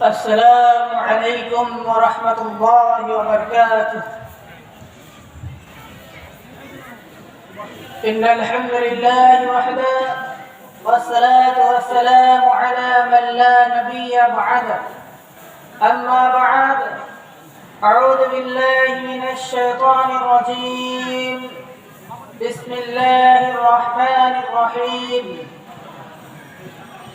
السلام عليكم ورحمة الله وبركاته. إن الحمد لله وحده والصلاة والسلام على من لا نبي بعده. أما بعد أعوذ بالله من الشيطان الرجيم. بسم الله الرحمن الرحيم.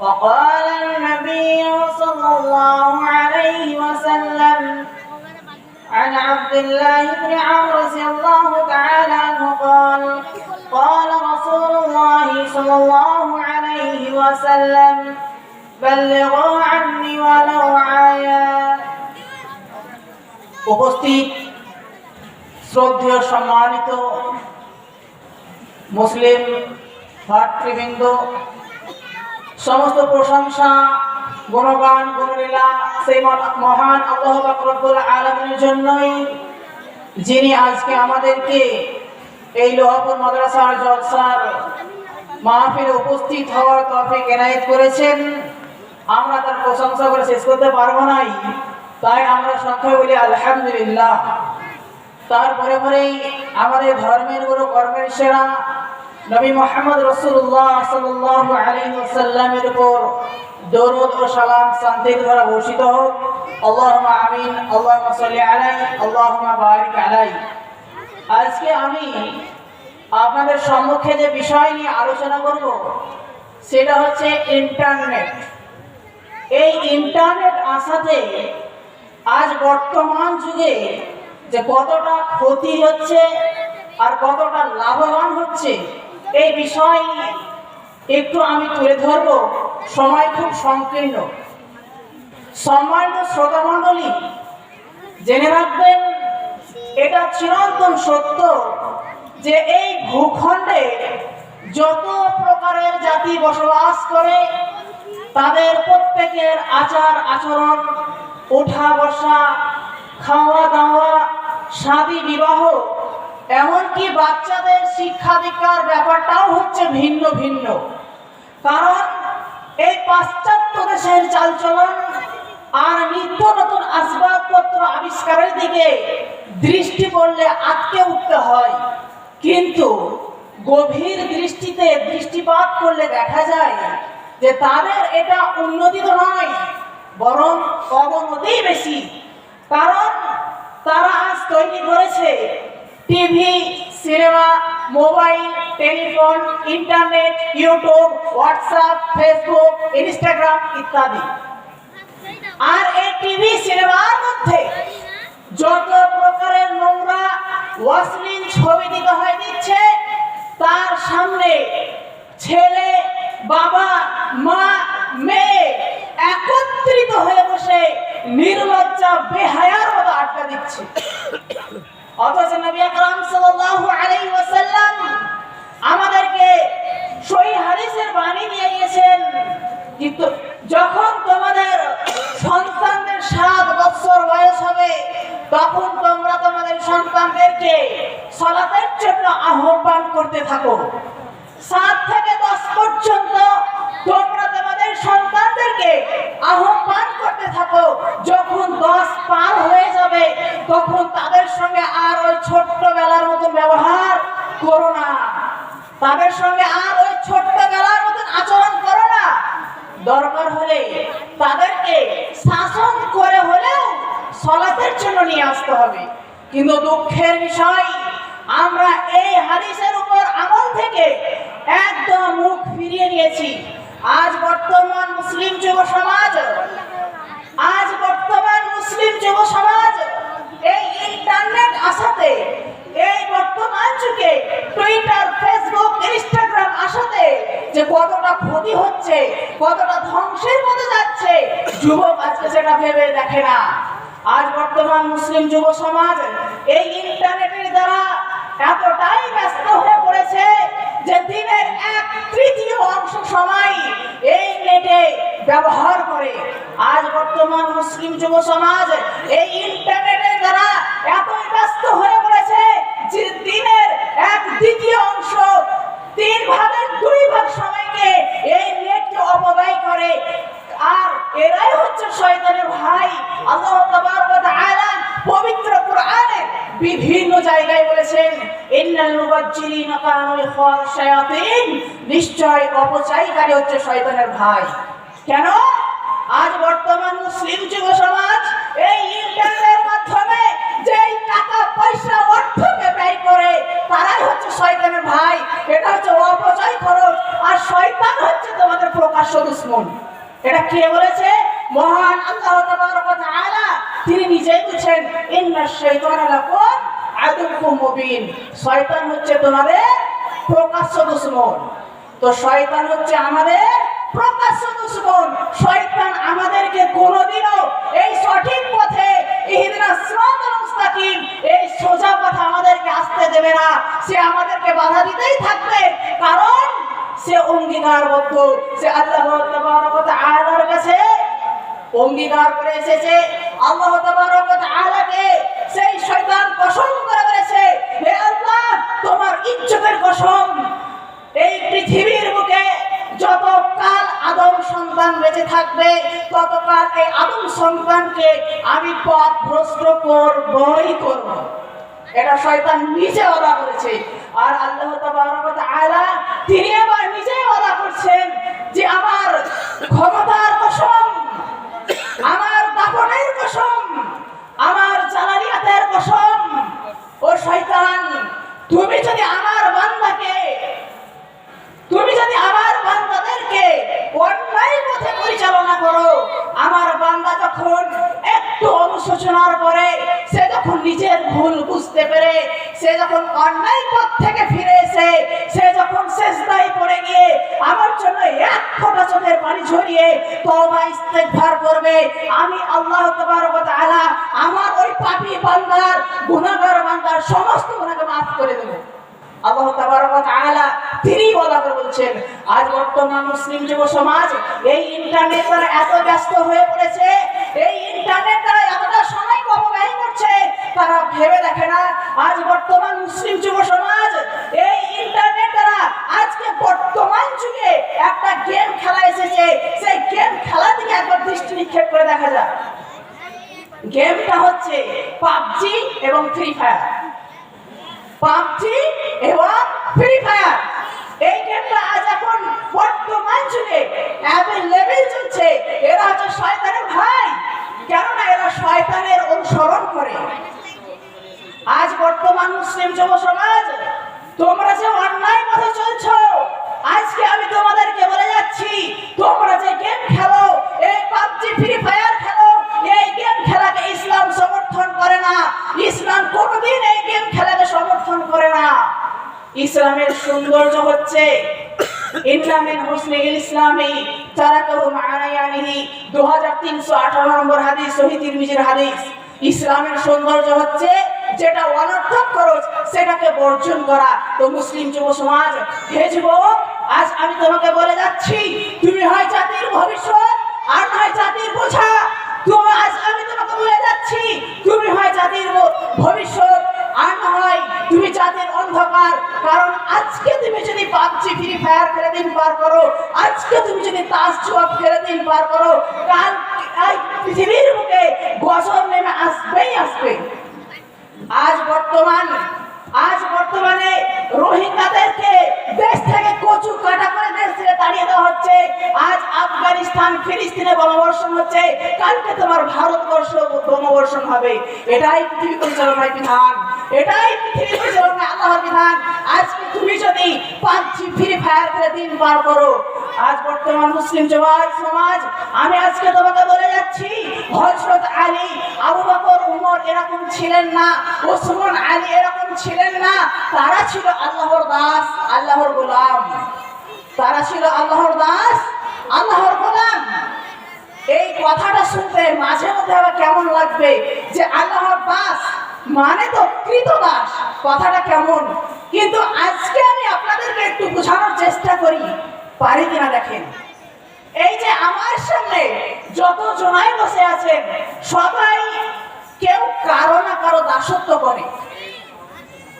وقال النبي صلى الله عليه وسلم عن عبد الله بن عمرو رضي الله تعالى عنه قال قال رسول الله صلى الله عليه وسلم بلغوا عني ولو عايا উপস্থিত শ্রদ্ধেয় সম্মানিত মুসলিম ভাতৃবৃন্দ সমস্ত প্রশংসা, গুণগান, গুণলীলা সেই মহান রব্বুল আলমের জন্যই যিনি আজকে আমাদেরকে এই লোহাপুর মাদ্রাসার জলসার মাহফিলে উপস্থিত হওয়ার তফিক এনায়েত করেছেন। আমরা তার প্রশংসা করে শেষ করতে পারব নাই। তাই আমরা সংখ্যায় বলি আলহামদুলিল্লাহ। তারপরে পরেই আমাদের ধর্মের গুরু, কর্মের সেরা নবী মোহাম্মদ রসুল্লাহ সাল্লাহ আলী সাল্লামের উপর দরুদ ও সালাম শান্তির দ্বারা বর্ষিত হোক। আল্লাহ আমিন আল্লাহ সাল্লি আলাই আল্লাহ বারিক আলাই আজকে আমি আপনাদের সম্মুখে যে বিষয় নিয়ে আলোচনা করব, সেটা হচ্ছে ইন্টারনেট। এই ইন্টারনেট আসাতে আজ বর্তমান যুগে যে কতটা ক্ষতি হচ্ছে আর কতটা লাভবান হচ্ছে এই বিষয় একটু আমি তুলে ধরব। সময় খুব সংকীর্ণ। সম্মানিত শ্রোতামণ্ডলী, জেনে রাখবেন, এটা চিরন্তন সত্য যে এই ভূখণ্ডে যত প্রকারের জাতি বসবাস করে, তাদের প্রত্যেকের আচার আচরণ ওঠা বসা খাওয়া দাওয়া শাদী বিবাহ এমনকি বাচ্চাদের শিক্ষা দীক্ষার ব্যাপারটাও হচ্ছে ভিন্ন ভিন্ন। কারণ এই পাশ্চাত্য দেশের চালচলন আর নিত্য নতুন আসবাবপত্র আবিষ্কারের দিকে দৃষ্টি পড়লে আটকে উঠতে হয়। কিন্তু গভীর দৃষ্টিতে দৃষ্টিপাত করলে দেখা যায় যে তাদের এটা উন্নতি তো নয়, বরং অবনতি বেশি। কারণ তারা আজ তৈরি করেছে TV cinema mobile telephone internet YouTube WhatsApp Facebook Instagram ইত্যাদি। আর এই টিভি সিনেমার মধ্যে যত প্রকারের নোংরা ওয়াসলিন ছবি দিতে হয় তখন তোমরা তোমাদের সন্তানদেরকে সলাতের জন্য আহ্বান করতে থাকো। সাত থেকে দশ পর্যন্ত তোমরা তোমাদের সন্তানদেরকে আহ্বান করতে থাকো। যখন দশ পার হয়ে যাবে, তখন তাদের সঙ্গে আর ওই ছোট্টবেলার মতো ব্যবহার করো না। তাদের সঙ্গে আর ওই ছোট্টবেলার মতন আচরণ করো না। দরকার হলে তাদেরকে শাসন করে হলেও সলাতের জন্য নিয়ে আসতে হবে। কিন্তু দুঃখের বিষয়, আমরা এই হাদিসের উপর আমল থেকে একদম মুখ ফিরিয়ে নিয়েছি। আজ বর্তমান মুসলিম যুব সমাজ, আজ বর্তমান মুসলিম যুব সমাজ এই ইন্টারনেট আসাতে, এই বর্তমান যুগে টুইটার, ফেসবুক, ইনস্টাগ্রাম আসাতে যে কতটা ক্ষতি হচ্ছে, কতটা ধ্বংসের মধ্যে যাচ্ছে, যুবক আজকে সেটা ভেবে দেখে না। আজ বর্তমান মুসলিম যুব সমাজ এই ইন্টারনেটের দ্বারা এতটাই ব্যস্ত হয়ে পড়েছে যে দিনের এক তৃতীয় অংশ সময় এই নেটে ব্যবহার করে আজ বর্তমান মুসলিম যুব সমাজ এই ইন্টারনেটের দ্বারা এতই ব্যস্ত হয়ে পড়েছে যে দিনের এক দ্বিতীয় অংশ তিন ভাগের দুই ভাগ সময়কে এই নেটকে অপব্যয় করে আর এরাই হচ্ছে শয়তানের ভাই আল্লাহ তাবারক ওয়া তাআলা পবিত্র কোরআনে বিভিন্ন জায়গায় বলেছেন নিশ্চয় অপচারীকারী হচ্ছে শয়তানের ভাই। কেন? আজ বর্তমান মুসলিম যুব সমাজ এই ইন্টারনেটের মাধ্যমে যেই টাকা, পয়সা, অর্থকে ব্যয় করে, তারাই হচ্ছে শয়তানের ভাই। এটা হচ্ছে অপচয় খরচ আর শয়তান হচ্ছে তোমাদের প্রকাশ্য দুশ্মন। এটা কে বলেছে? মহান আল্লাহ তাআলা তিনি নিজেই বলছেন ইন্নাশ শাইতানা লাকুম আদুউম মুবিন। শয়তান হচ্ছে তোমাদের প্রকাশ্য দুশ্মন। তো শয়তান হচ্ছে আমাদের প্রকাশ্য দুশ্মন। শয়তান আমাদেরকে কোনোদিনও এই সঠিক পথে ইহদিনা সিরাতাল মুস্তাকিম, এই সোজা পথে আমাদেরকে আসতে দেবে না। সে আমাদেরকে বাধা দিতেই থাকবে, কারণ সে অঙ্গীকারবদ্ধ। সে আল্লাহ তাআলার কাছে অঙ্গীকার করে এসেছে। আল্লাহ তাআলাকে সেই শয়তান কসম করে বলেছে, হে আল্লাহ, তোমার ইজ্জতের কসম। এই পৃথিবীর বুকে যতকাল আদম সন্তান বেঁচে থাকবে, ততকাল এই আদম সন্তানকে আমি পথ ভ্রষ্ট করবই করব। এটা শয়তান নিজে ওদা করেছে। আর আল্লাহ তাআলা তিনি আবার নিজেই ওদা করছেন যে, আমার ক্ষমতার কসম আমার দাপনের কসম আমার জালালিয়াতের কসম ও শয়তান তুমি যদি আমার বান্দাকে তুমি যদি আমার বান্দাদেরকে অন্যায় পথে পরিচালনা করো আমার বান্দা যখন একটু অনুশোচনার পরে সে যখন নিজের ভুল বুঝতে পেরে সে যখন অন্যায় পথ থেকে ফিরে এসে, সে যখন শেষদায় পড়ে গিয়ে আমার জন্য এক ফোঁটা চোখের পানি ঝরিয়ে তওবা ইস্তেগফার করবে, আমি আল্লাহ তাবারক ওয়া আমার ওই পাপী বান্দার গুনাহগার বান্দার সমস্ত গুনাহকে মাফ করে দেবো। আল্লাহ তিনি বলা করে বলছেন, আজ বর্তমান মুসলিম এই ইন্টারনেট এত ব্যস্ত হয়ে পড়েছে, এই ইন্টারনেট দ্বারা এতটা সময় অপব্যয় করছে তারা ভেবে দেখে না। আজ বর্তমান মুসলিম যুব সমাজ, এই ইন্টারনেট দ্বারা আজকে বর্তমান যুগে একটা গেম খেলা এসেছে। সেই গেম খেলা থেকে একবার দৃষ্টি নিক্ষেপ করে দেখা যায় গেমটা হচ্ছে পাবজি এবং ফ্রি ফায়ার পাবজি এবং ফ্রি ফায়ার এই গেমটা আজ এখন বর্তমান যুগে অ্যাভেলেবেল চলছে, এরা হচ্ছে শয়তানের ভাই। কেননা এরা শয়তানের অনুসরণ করে। আজ বর্তমান মুসলিম যুব সমাজ, তোমরা যে অন্যায় পথে চলছো, আজকে আমি তোমাদেরকে বলে যাচ্ছি, তোমরা যে গেম খেলো, এই পাবজি ফ্রি ফায়ার খেলো, এই গেম খেলাকে ইসলাম সমর্থন করে না। ইসলাম কোনোদিন এই গেম খেলাকে সমর্থন করে না। ইসলামের সৌন্দর্য হচ্ছে ইসলামের মুসলিম ইসলামী তারাকাহু মাআনায়ানিহি 2318 নম্বর হাদিস সহিহ তিরমিজির হাদিস। ইসলামের সৌন্দর্য হচ্ছে যেটা অনর্থক খরচ, সেটাকে বর্জন করা। তো মুসলিম যুব সমাজ, হে যুবক আজ আমি তোমাকে বলে যাচ্ছি, তুমি হয় জাতির ভবিষ্যৎ, আর নয় জাতির বোঝা। তুমি আজ আমি তোমাকে বলে যাচ্ছি, তুমি হয় ভবিষ্যৎ, আর তুমি অন্ধকার। কারণ আজকে তুমি যদি ফ্রি ফায়ার দিন পার করো, আজকে তুমি যদি দিন পার করো পৃথিবীর নেমে আসবেই আসবে। আজ বর্তমান, আজ বর্তমানে রোহিঙ্গাদেরকে দেশ থেকে কচু কাটা করে দেশ থেকে তাড়িয়ে দেওয়া হচ্ছে। আজ আফগানিস্তান, ফিলিস্তিনে বোমাবর্ষণ হচ্ছে। কালকে তোমার ভারতবর্ষ বোমাবর্ষণ হবে। এটাই পৃথিবী পরিচালনার বিধান। এটাই পৃথিবী পরিচালনায় আল্লাহর বিধান। আজকে তুমি যদি পাবজি ফ্রি ফায়ার করে দিন পার করো আজ বর্তমান মুসলিম সমাজ সমাজ, আমি আজকে তোমাকে বলে যাচ্ছি হজরত আলী, আবু বকর, উমর এরকম ছিলেন না, ওসমান আলী এরকম ছিলেন না, তারা ছিল আল্লাহর দাস, আল্লাহর গোলাম। তারা ছিল আল্লাহর দাস, আল্লাহর গোলাম। এই কথাটা শুনতে মাঝে মধ্যে আবার কেমন লাগবে যে আল্লাহর দাস মানে তো কৃত দাস, কথাটা কেমন? কিন্তু আজকে আমি আপনাদেরকে একটু বোঝানোর চেষ্টা করি। পারি কিনা দেখেন। এই যে আমার সামনে যত জনাই বসে আছেন, সবাই কেউ কারও না কারও দাসত্ব করে।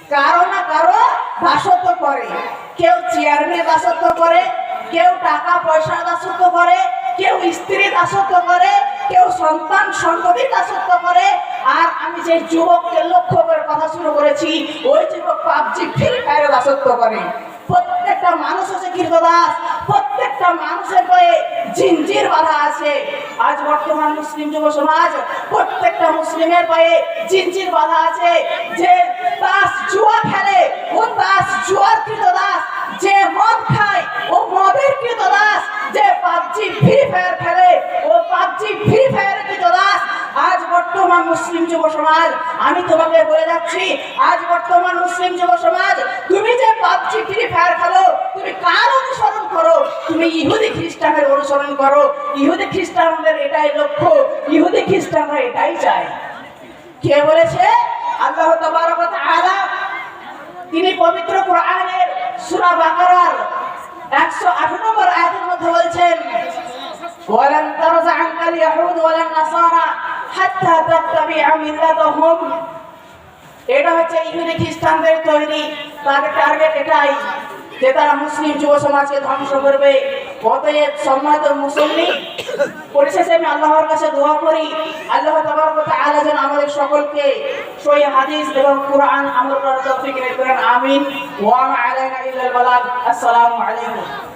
কারও না কারও দাসত্ব করে। কেউ চেয়ারম্যান দাসত্ব করে, কেউ টাকা পয়সা দাসত্ব করে, কেউ স্ত্রী দাসত্ব করে, কেউ সন্তান সন্ততি দাসত্ব করে। আর আমি যে যুবককে লক্ষ্য করে কথা শুরু করেছি, ওই যুবক পাবজি ফ্রি ফায়ারে দাসত্ব করে। প্রত্যেকটা মানুষ হচ্ছে কীর্তদাস। প্রত্যেকটা মানুষের হয়ে জিনজির বাধা আছে। আজ বর্তমান মুসলিম যুব সমাজ প্রত্যেকটা মুসলিমের পায়ে জিনজির বাধা আছে যে তাস জুয়া খেলে ও তাস জুয়ার কৃতদাস যে মদ খায় ও মদের কৃতদাস যে পাবজি ফ্রি ফায়ার খেলে ও পাবজি ফ্রি ফায়ারের কৃতদাস আজ বর্তমান মুসলিম যুব সমাজ আমি তোমাকে বলে যাচ্ছি আজ বর্তমান মুসলিম যুব সমাজ তুমি যে পাবজি ফ্রি ফায়ার খেলো তুমি কার অনুসরণ করো তুমি ইহুদি খ্রিস্টানের অনুসরণ করো ইহুদি খ্রিস্টানদের এটাই লক্ষ্য ইহুদি খ্রিস্টানরা এটাই চায় কে বলেছে আল্লাহ তাবারক ওয়া তাআলা তিনি পবিত্র কোরআনের সূরা বাকারার 108 নম্বর আয়াতের মধ্যে বলছেন ولن ترضى عنك اليهود ولا النصارى حتى تتبع ملتهم এটা হচ্ছে ইহুদি খ্রিস্টানদের তৈরি তাদের টার্গেট এটাই যে তারা মুসলিম যুব সমাজকে ধ্বংস করবে, অতএব সম্মানিত মুসল্লি, পরিশেষে আমি আল্লাহর কাছে দোয়া করি। আল্লাহ আল্লাহ যেন আমাদের সকলকে সই হাদিস এবং কোরআন আমল করার করেন। আমিন। ওয়া আলাইনা আসসালামু আলাইকুম।